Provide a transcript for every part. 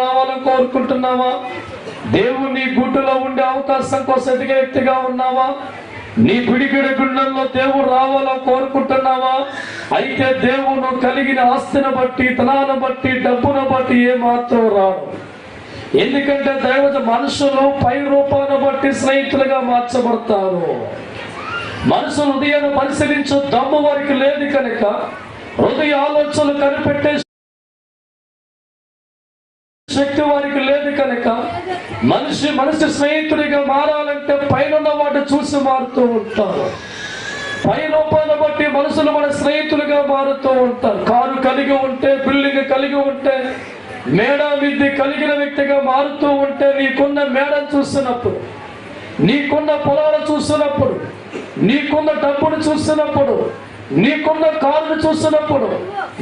రావాలని కోరుకుంటున్నావా? దేవుని గుడ్డులో ఉండే అవకాశం కోసం ఎదిగే వ్యక్తిగా ఉన్నావా? నీ పిడికిడి గుండెల్లో దేవుడు రావాలో కోరుకుంటున్నావా? అయితే దేవుడు కలిగిన ఆస్తిని బట్టి ధనాన్ని బట్టి డబ్బును బట్టి ఏమాత్రం రాడు. ఎందుకంటే దైవత మనుషులు పై రూపాన్ని బట్టి స్నేహితులుగా మార్చబడతారు. మనుషులు హృదయాన్ని పరిశీలించు దమ్ము వారికి లేదు కనుక హృదయ ఆలోచనలు కనిపెట్టే శక్తి వారికి లేదు కనుక మనిషి మనిషి స్నేహితుడిగా మారాలంటే పైన వాటిని చూసి మారుతూ ఉంటారు. పై రూపాన్ని బట్టి మనుషులు మన స్నేహితులుగా మారుతూ ఉంటారు. కారు కలిగి ఉంటే బిల్డింగ్ కలిగి ఉంటే మేడ విద్య కలిగిన వ్యక్తిగా మారుతూ ఉంటే నీకున్న మేడను చూస్తున్నప్పుడు నీకున్న పొలాలు చూస్తున్నప్పుడు నీకున్న డబ్బును చూస్తున్నప్పుడు నీకున్న కారును చూస్తున్నప్పుడు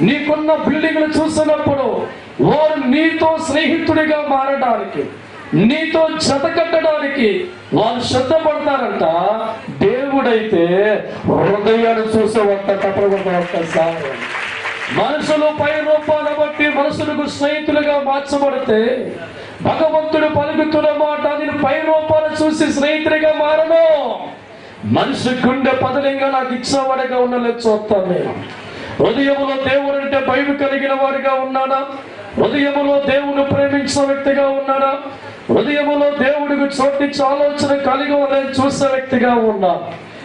నీకున్న బిల్డింగ్లు చూస్తున్నప్పుడు వారు నీతో స్నేహితుడిగా మారడానికి నీతో జత కట్టడానికి వారు శ్రద్ధపడతారంట దేవుడైతే హృదయాన్ని చూసేవంట తప్పకుండా ఒక్కసారి. మనుషులు పై రూపాన్ని బట్టి మనుషులకు స్నేహితులుగా మార్చబడితే భగవంతుడు పలుకుతున్న మాట నేను పై రూపాన్ని చూసి స్నేహితుడిగా మారను. మనిషి గుండె పదలింగా నాకు ఇచ్చేవాడిగా ఉండలేదు చూస్తాను. నేను హృదయంలో దేవుడు అంటే భయం కలిగిన వాడిగా ఉన్నానా? హృదయములో దేవుని ప్రేమించిన వ్యక్తిగా ఉన్నాడా? హృదయములో దేవుడికి చోటించి ఆలోచన కలిగి ఉన్నది చూసే వ్యక్తిగా ఉన్నా.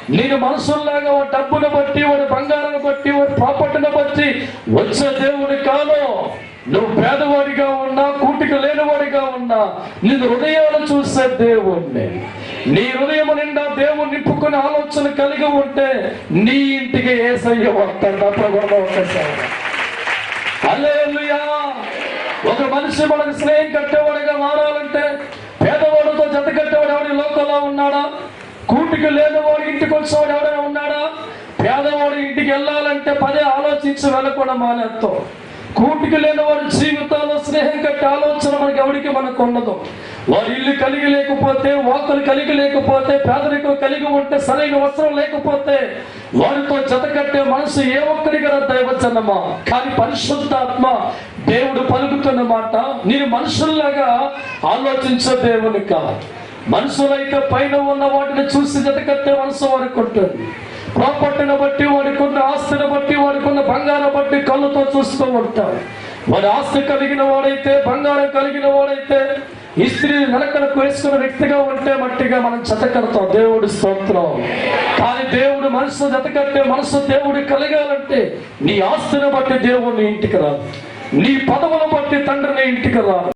నేను మనసుల్లాగా వాడి డబ్బును బట్టి వాడి బంగారాన్ని బట్టి వాడి ప్రాపర్టీని బట్టి వచ్చే దేవుడి కాదు నువ్వు పేదవాడిగా ఉన్నా కూటికి లేనివాడిగా ఉన్నా నిన్ను హృదయాలు చూసే దేవుణ్ణి. నీ హృదయం నిండా దేవుడు నింపుకునే ఆలోచన కలిగి ఉంటే నీ ఇంటికి ఏసయ్య వస్తాడు. తప్పకుండా ఒకసారి హల్లెలూయా! ఒక మనిషి మనకు స్నేహం కట్టేవాడిగా మారాలంటే పేదవాడితో జత కట్టేవాడు ఎవడి లోకంలో ఉన్నాడా? కూటికి లేనివాడు ఇంటికి వచ్చేవాడు ఎవడైనా ఉన్నాడా? పేదవాడు ఇంటికి వెళ్ళాలంటే పదే ఆలోచించి వెళ్ళకుండా మానేస్తాం. కూటికి వారి జీవితంలో స్నేహం కట్టి ఆలోచన మనకి ఎవరికి మనకు ఉండదు. వారి ఇల్లు కలిగి లేకపోతే వాకులు కలిగి లేకపోతే పేదరికం కలిగి ఉంటే సరైన వస్త్రం లేకపోతే వారితో జతకట్టే మనసు ఏ ఒక్కరికి దైవచనమా కానీ పరిశుద్ధాత్మ దేవుడు పలుకుతున్న మాట నేను మనుషుల్లాగా ఆలోచించే దేవుని కాదు. మనుషులైతే పైన ఉన్న వాటిని చూసి జతకట్టే మనసు వారికి ఉంటుంది. ప్రాపర్టీని బట్టి వాడికున్న ఆస్తిని బట్టి వాడికున్న బంగారం బట్టి కళ్ళుతో చూస్తూ ఉంటారు. వాడి ఆస్తి కలిగిన వాడైతే బంగారం కలిగిన వాడైతే ఇస్త్రీ వెనకలకు వేసుకున్న వ్యక్తిగా ఉంటే మట్టిగా మనం జతకడతాం దేవుడి స్తోత్రం. కానీ దేవుడు మనసు జతకట్టే మనసు దేవుడి కలగాలంటే నీ ఆస్తిని బట్టి దేవుడిని ఇంటికి రాదు. నీ పదవులను బట్టి తండ్రిని ఇంటికి రాదు.